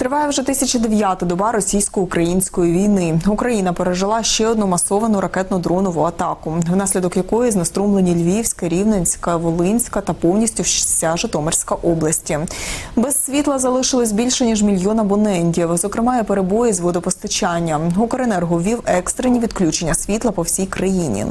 Триває вже 1009-та доба російсько-української війни. Україна пережила ще одну масовану ракетно-дронову атаку, внаслідок якої знеструмлені Львівська, Рівненська, Волинська та повністю вся Житомирська області. Без світла залишилось більше ніж мільйон абонентів. Зокрема, і перебої з водопостачання. Укренерго ввів екстрені відключення світла по всій країні.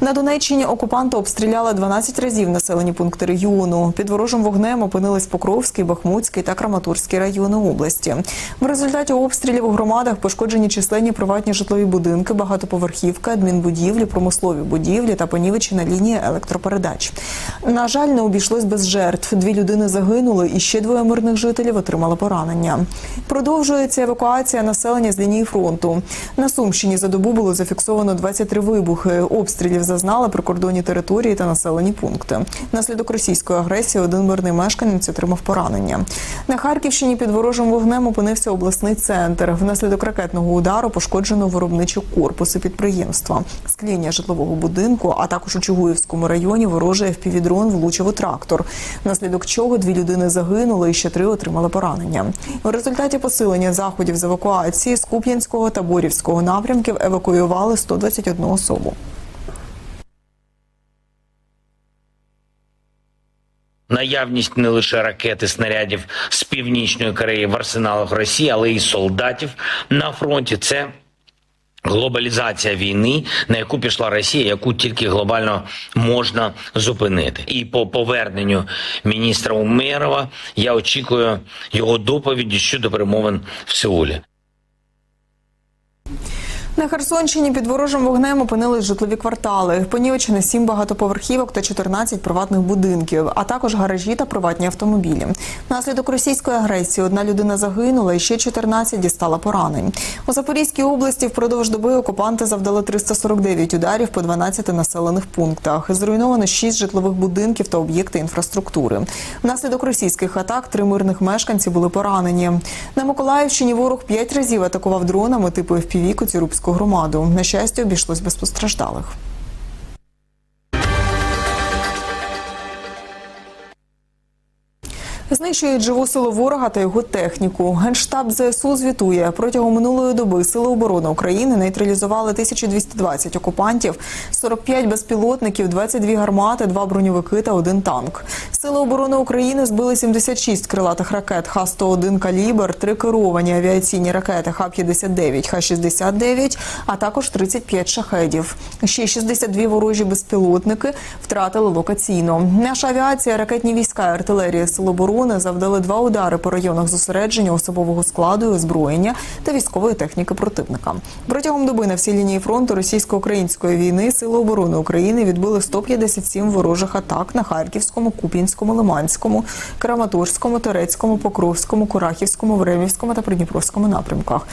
На Донеччині окупанти обстріляли 12 разів населені пункти регіону. Під ворожим вогнем опинились Покровський, Бахмутський та Краматорський райони області. В результаті обстрілів у громадах пошкоджені численні приватні житлові будинки, багатоповерхівки, адмінбудівлі, промислові будівлі та понівечена лінія електропередач. На жаль, не обійшлось без жертв. Дві людини загинули, і ще двоє мирних жителів отримали поранення. Продовжується евакуація населення з лінії фронту. На Сумщині за добу було зафіксовано 23 вибухи. Обстрілів зазнали прикордонні території та населені пункти. Наслідок російської агресії один мирний мешканець отримав поранення. На Харківщині під ворожим вогнем опинився обласний центр. Внаслідок ракетного удару пошкоджено виробничі корпуси підприємства, скління житлового будинку, а також у Чугуївському районі ворожий впівдрон влучив у трактор. Внаслідок чого дві людини загинули і ще три отримали поранення. У результаті посилення заходів з евакуації з Куп'янського та Борівського напрямків евакуювали 121 особу. Наявність не лише ракет і снарядів з північної Кореї в арсеналах Росії, але й солдатів на фронті. Це глобалізація війни, на яку пішла Росія, яку тільки глобально можна зупинити. І по поверненню міністра Умерова я очікую його доповіді щодо перемовин в Сеулі. На Херсонщині під ворожим вогнем опинились житлові квартали. Понівечено 7 багатоповерхівок та 14 приватних будинків, а також гаражі та приватні автомобілі. Внаслідок російської агресії одна людина загинула і ще 14 дістала поранень. У Запорізькій області впродовж доби окупанти завдали 349 ударів по 12 населених пунктах. Зруйновано 6 житлових будинків та об'єкти інфраструктури. Внаслідок російських атак три мирних мешканці були поранені. На Миколаївщині ворог 5 разів атакував дронами типу FPV Коцюрубську громаду. На щастя, обійшлось без постраждалих. Знищують живу силу ворога та його техніку. Генштаб ЗСУ звітує протягом минулої доби сили оборони України нейтралізували 1220 окупантів, 45 безпілотників, 22 гармати, 2 броньовики та один танк. Сили оборони України збили 76 крилатих ракет Х-101 «Калібр», 3 керовані авіаційні ракети Х-59, Х-69, а також 35 шахедів. Ще 62 ворожі безпілотники втратили локаційно. Наша авіація, ракетні війська, і артилерія Сил оборони завдали два удари по районах зосередження особового складу, озброєння та військової техніки противника. Протягом доби на всій лінії фронту російсько-української війни Сили оборони України відбили 157 ворожих атак на Харківському, Куп'янському, Лиманському, Краматорському, Терецькому, Покровському, Курахівському, Времівському та Придніпровському напрямках.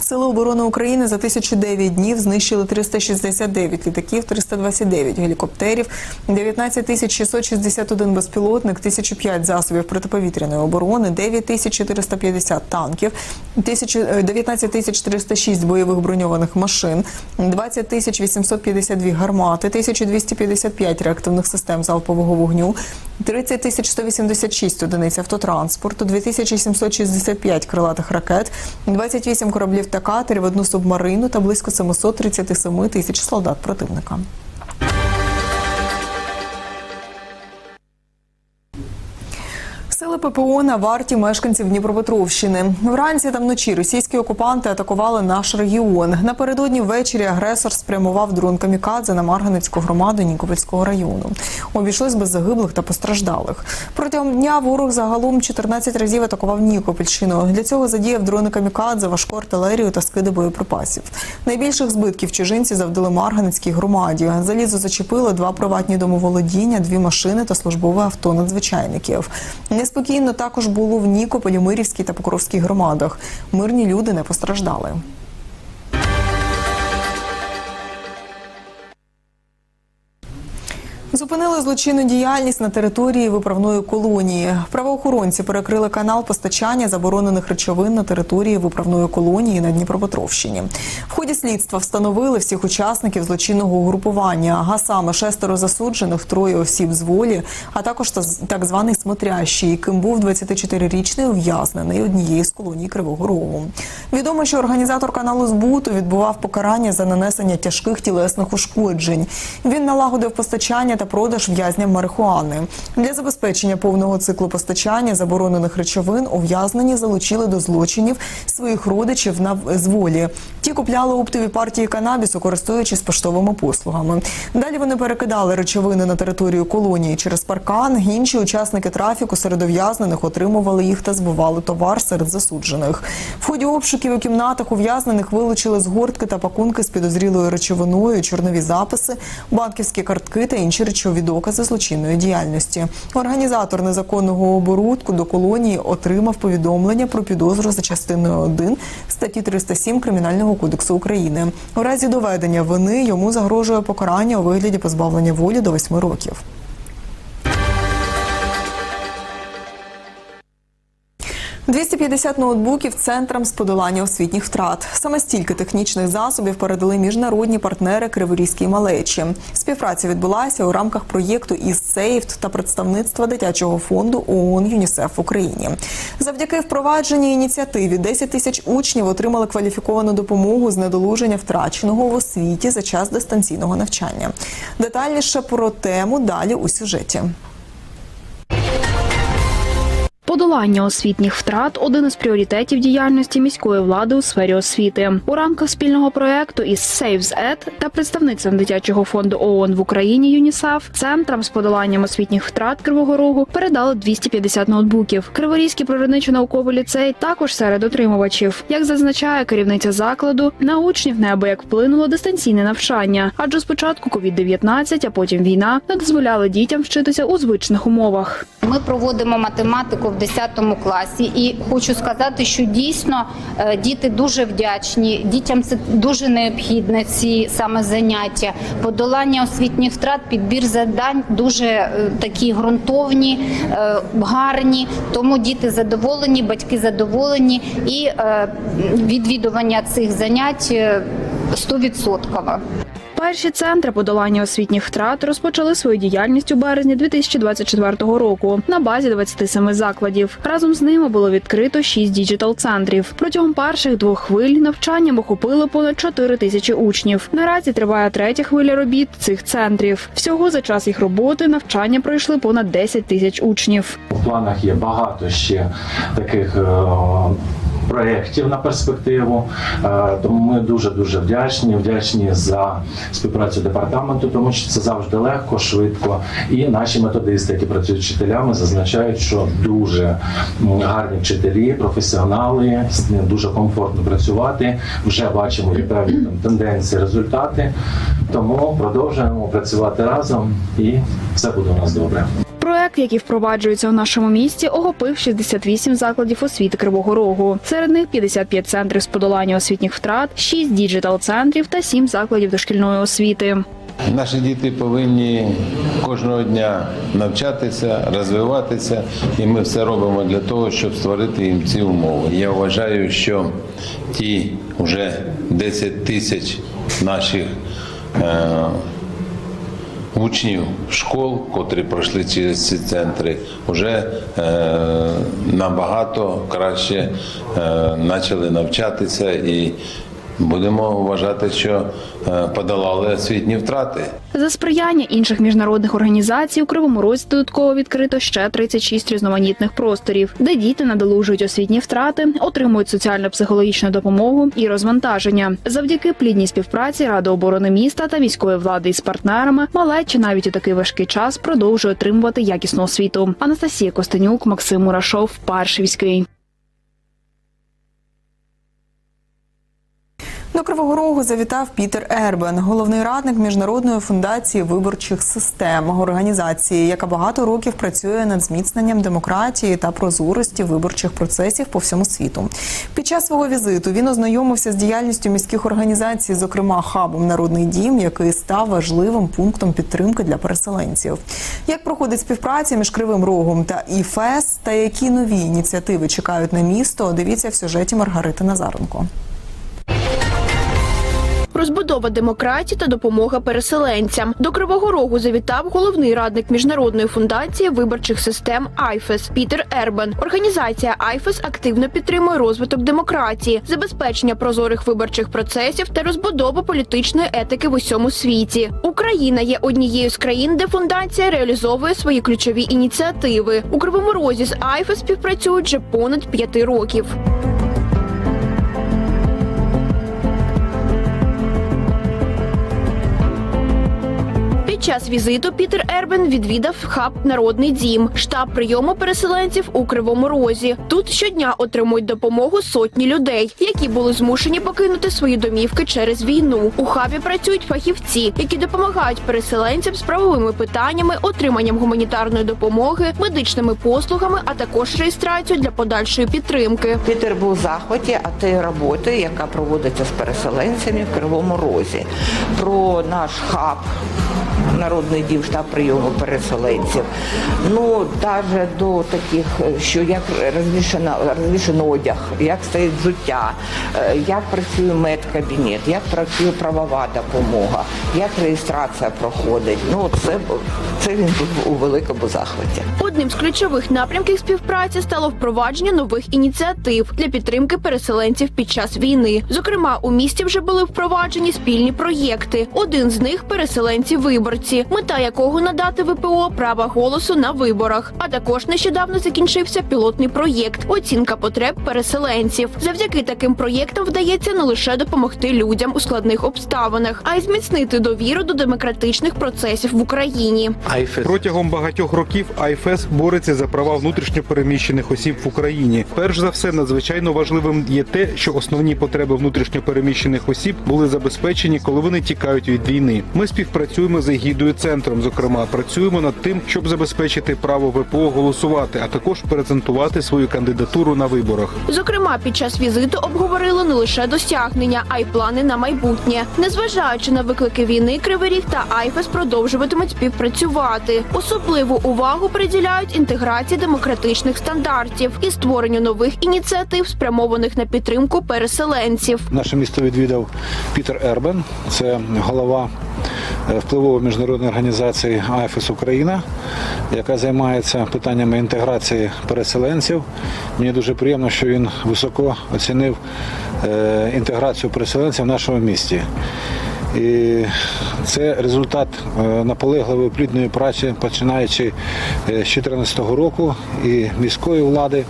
Сили оборони України за 1009 днів знищили 369 літаків, 329 гелікоптерів, 19 тисяч 661 безпілотник, 1005 засобів протиповітряної оборони, 9 тисяч 450 танків, 1000 19 тисяч 306 бойових броньованих машин, 20 тисяч 852 гармати, 1255 реактивних систем залпового вогню, 30 тисяч 186 одиниць автотранспорту, 2765 крилатих ракет, 28 кораблів та катерів, одну субмарину та близько 737 тисяч солдат противника. ППО на варті мешканців Дніпропетровщини. Вранці та вночі російські окупанти атакували наш регіон. Напередодні ввечері агресор спрямував дрон камікадзе на Марганецьку громаду Нікопольського району. Обійшлось без загиблих та постраждалих. Протягом дня ворог загалом 14 разів атакував Нікопольщину. Для цього задіяв дрони камікадзе, важку артилерію та скиди боєприпасів. Найбільших збитків чужинці завдали Марганецькій громаді. Залізо зачепило два приватні домоволодіння, дві машини та службове авто надзвичайників. Неспокійно також було в Нікополі, Мирівській та Покровській громадах. Мирні люди не постраждали. Зупинили злочинну діяльність на території виправної колонії. Правоохоронці перекрили канал постачання заборонених речовин на території виправної колонії на Дніпропетровщині. В ході слідства встановили всіх учасників злочинного угрупування, а саме шестеро засуджених, троє осіб з волі, а також та- так званий смотрящий, яким був 24-річний ув'язнений однієї з колоній Кривого Рогу. Відомо, що організатор каналу збуту відбував покарання за нанесення тяжких тілесних ушкоджень. Він налагодив постачання та продаж в'язням марихуани. Для забезпечення повного циклу постачання заборонених речовин ув'язнені залучили до злочинів своїх родичів на з волі. Ті купляли оптові партії канабісу, користуючись поштовими послугами. Далі вони перекидали речовини на територію колонії через паркан. Інші учасники трафіку серед ув'язнених отримували їх та збивали товар серед засуджених. В ході обшуків у кімнатах ув'язнених вилучили згортки та пакунки з підозрілою речовиною, чорнові записи, банківські картки та інші речові докази злочинної діяльності. Організатор незаконного оборудку до колонії отримав повідомлення про підозру за частиною 1 статті 307 Кримінального кодексу України. У разі доведення вини йому загрожує покарання у вигляді позбавлення волі до 8 років. – 250 ноутбуків центрам з подолання освітніх втрат. Саме стільки технічних засобів передали міжнародні партнери Криворізькій малечі. Співпраця відбулася у рамках проєкту із Saved та представництва дитячого фонду ООН ЮНІСЕФ в Україні. Завдяки впровадженій ініціативі 10 тисяч учнів отримали кваліфіковану допомогу з недолуження втраченого в освіті за час дистанційного навчання. Детальніше про тему далі у сюжеті. Подолання освітніх втрат один із пріоритетів діяльності міської влади у сфері освіти. У рамках спільного проекту із Saves Ed та представництвом дитячого фонду ООН в Україні ЮНІСЕФ центрам з подоланням освітніх втрат Кривого Рогу передали 250 ноутбуків. Криворізький природничо-науковий ліцей також серед отримувачів. Як зазначає керівниця закладу, на учнів неабияк вплинуло дистанційне навчання, адже спочатку COVID-19, а потім війна не дозволяли дітям вчитися у звичних умовах. Ми проводимо математику в 10 класі, і хочу сказати, що дійсно е, діти дуже вдячні. Дітям це дуже необхідне ці саме заняття. Подолання освітніх втрат, підбір завдань дуже е, такі ґрунтовні, е, гарні. Тому діти задоволені, батьки задоволені, і відвідування цих занять 100%. Перші центри подолання освітніх втрат розпочали свою діяльність у березні 2024 року на базі 27 закладів. Разом з ними було відкрито 6 діджитал-центрів. Протягом перших двох хвиль навчанням охопили понад 4 тисячі учнів. Наразі триває третя хвиля робіт цих центрів. Всього за час їх роботи навчання пройшли понад 10 тисяч учнів. У планах є багато ще таких е, проєктів на перспективу. Е, Тому ми дуже дуже вдячні. Вдячні за співпрацю департаменту, тому що це завжди легко, швидко. І наші методисти, які працюють з вчителями, зазначають, що дуже гарні вчителі, професіонали, з ними дуже комфортно працювати. Вже бачимо певні там тенденції, результати. Тому продовжуємо працювати разом, і все буде у нас добре. Проект, який впроваджується у нашому місті, охопив 68 закладів освіти Кривого Рогу. Серед них 55 центрів з подолання освітніх втрат, 6 діджитал-центрів та 7 закладів дошкільної освіти. Наші діти повинні кожного дня навчатися, розвиватися, і ми все робимо для того, щоб створити їм ці умови. Я вважаю, що ті вже 10 тисяч наших е, учнів школ, котрі пройшли через ці центри, вже е, набагато краще е, почали навчатися і будемо вважати, що е, подолали освітні втрати. За сприяння інших міжнародних організацій у Кривому Розі додатково відкрито ще 36 різноманітних просторів, де діти надолужують освітні втрати, отримують соціально-психологічну допомогу і розвантаження. Завдяки плідній співпраці Ради оборони міста та міської влади із партнерами малечі навіть у такий важкий час продовжує отримувати якісну освіту. Анастасія Костенюк, Максим Мурашов, Паршівський. До Кривого Рогу завітав Пітер Ербен, головний радник міжнародної фундації виборчих систем організації, яка багато років працює над зміцненням демократії та прозорості виборчих процесів по всьому світу. Під час свого візиту він ознайомився з діяльністю міських організацій, зокрема хабом Народний дім, який став важливим пунктом підтримки для переселенців. Як проходить співпраця між Кривим Рогом та ІФЕС, та які нові ініціативи чекають на місто? Дивіться в сюжеті Маргарити Назаренко. Розбудова демократії та допомога переселенцям. До Кривого Рогу завітав головний радник міжнародної фундації виборчих систем АЙФЕС Пітер Ербен. Організація АЙФЕС активно підтримує розвиток демократії, забезпечення прозорих виборчих процесів та розбудову політичної етики в усьому світі. Україна є однією з країн, де фундація реалізовує свої ключові ініціативи. У Кривому Розі з АЙФЕС співпрацюють вже понад п'яти років. Час візиту Пітер Ербен відвідав хаб Народний дім, штаб прийому переселенців у Кривому Розі. Тут щодня отримують допомогу сотні людей, які були змушені покинути свої домівки через війну. У хабі працюють фахівці, які допомагають переселенцям з правовими питаннями, отриманням гуманітарної допомоги, медичними послугами, а також реєстрацією для подальшої підтримки. Пітер був в захваті а тієї роботи, яка проводиться з переселенцями в Кривому Розі, про наш хаб. Народний дім штаб прийому переселенців. Ну, навіть до таких, що як розвішено, розвішено одяг, як стоїть взуття, е, як працює медкабінет, як працює правова допомога, як реєстрація проходить. Ну, це, це він був у великому захваті. Одним з ключових напрямків співпраці стало впровадження нових ініціатив для підтримки переселенців під час війни. Зокрема, у місті вже були впроваджені спільні проєкти. Один з них переселенці виборці, мета якого надати ВПО права голосу на виборах. А також нещодавно закінчився пілотний проєкт оцінка потреб переселенців. Завдяки таким проєктам вдається не лише допомогти людям у складних обставинах, а й зміцнити довіру до демократичних процесів в Україні. Протягом багатьох років АйФЕС бореться за права внутрішньопереміщених осіб в Україні. Перш за все, надзвичайно важливим є те, що основні потреби внутрішньопереміщених осіб були забезпечені, коли вони тікають від війни. Ми співпрацюємо з егідою центром. Зокрема, працюємо над тим, щоб забезпечити право ВПО голосувати, а також презентувати свою кандидатуру на виборах. Зокрема, під час візиту обговорили не лише досягнення, а й плани на майбутнє. Незважаючи на виклики війни, Кривий Ріг та Айфес продовжуватимуть співпрацювати. Особливу увагу приділяють інтеграції демократичних стандартів і створенню нових ініціатив, спрямованих на підтримку переселенців. Наше місто відвідав Пітер Ербен, це голова впливової міжнародної організації АФС Україна, яка займається питаннями інтеграції переселенців. Мені дуже приємно, що він високо оцінив е, інтеграцію переселенців в нашому місті. І це результат е, наполегливої плідної праці, починаючи е, з 2014 року і міської влади,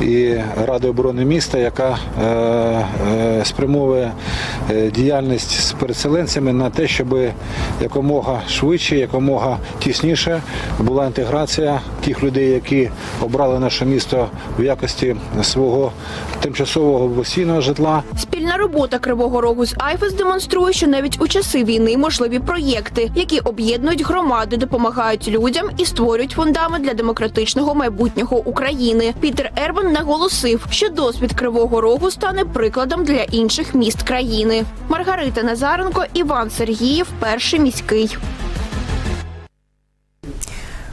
і Ради оборони міста, яка е, е, спрямовує е, діяльність з переселенцями на те, щоб якомога швидше, якомога тісніше була інтеграція тих людей, які обрали наше місто в якості свого тимчасового постійного житла. Спільна робота Кривого Рогу з Айфес демонструє, що навіть у часи війни можливі проєкти, які об'єднують громади, допомагають людям і створюють фундамент для демократичного майбутнього України. Пітер Ербан наголосив, що досвід Кривого Рогу стане прикладом для інших міст країни. Маргарита Назаренко, Іван Сергіїв, перший міський.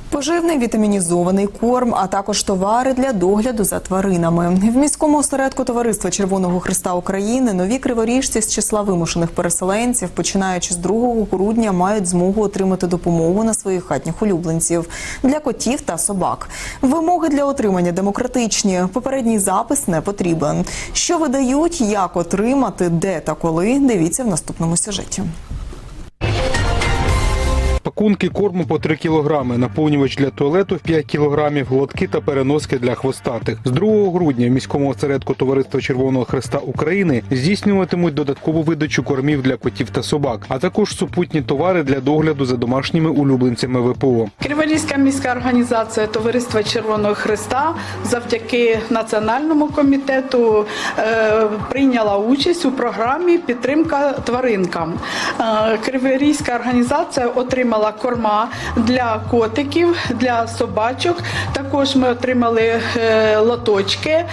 Поживний вітамінізований корм, а також товари для догляду за тваринами. В міському осередку Товариства Червоного Христа України нові криворіжці з числа вимушених переселенців, починаючи з 2 грудня, мають змогу отримати допомогу на своїх хатніх улюбленців для котів та собак. Вимоги для отримання демократичні. Попередній запис не потрібен. Що видають, як отримати, де та коли. Дивіться в наступному сюжеті. Пакунки корму по 3 кілограми, наповнювач для туалету в 5 кілограмів, лотки та переноски для хвостатих. З 2 грудня в міському осередку Товариства Червоного Христа України здійснюватимуть додаткову видачу кормів для котів та собак, а також супутні товари для догляду за домашніми улюбленцями ВПО. Криворізька міська організація Товариства Червоного Христа завдяки національному комітету е, прийняла участь у програмі Підтримка тваринкам. Е, Криворізька організація отримала корма для котиків, для собачок. Також ми отримали е, лоточки, е,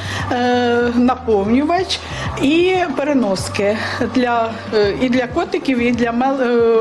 наповнювач і переноски для е, і для котиків, і для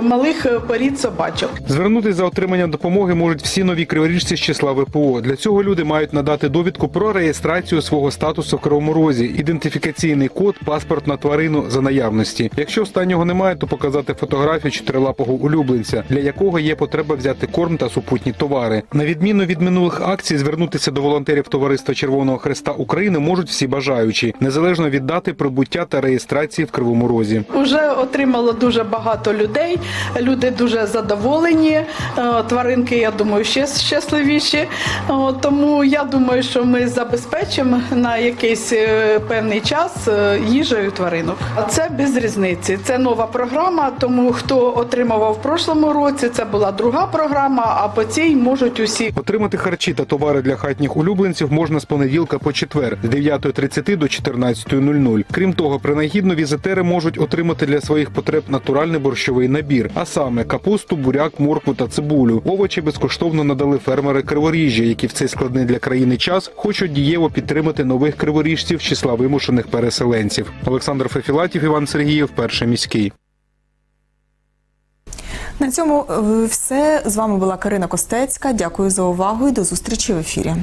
малих порід собачок. Звернутися за отриманням допомоги можуть всі нові криворіжці з числа ВПО. Для цього люди мають надати довідку про реєстрацію свого статусу в Кривому Розі, ідентифікаційний код, паспорт на тварину за наявності. Якщо останнього немає, то показати фотографію чотирилапого улюбленця, для якого є потреба взяти корм та супутні товари. На відміну від минулих акцій, звернутися до волонтерів Товариства Червоного Христа України можуть всі бажаючі, незалежно від дати прибуття та реєстрації в Кривому Розі. Уже отримало дуже багато людей. Люди дуже задоволені. Е, Тваринки, я думаю, ще щасливіші. Тому я думаю, що ми забезпечимо на якийсь е, певний час е, їжею тваринок. Це без різниці. Це нова програма. Тому хто отримував в прошлому році, це була друга програма. А по цій можуть усі. Отримати харчі та товари для хатніх улюбленців можна з понеділка по четвер з 9.30 до 14.00. Крім того, принагідно візитери можуть отримати для своїх потреб натуральний борщовий набір, а саме капусту, буряк, моркву та цибулю. Овочі безкоштовно надали фермери Криворіжжя, які в цей складний для країни час хочуть дієво підтримати нових криворіжців з числа вимушених переселенців. Олександр Фефілатів, Іван Сергієв, перший міський. На цьому е, все з вами була Карина Костецька. Дякую за увагу і до зустрічі в ефірі.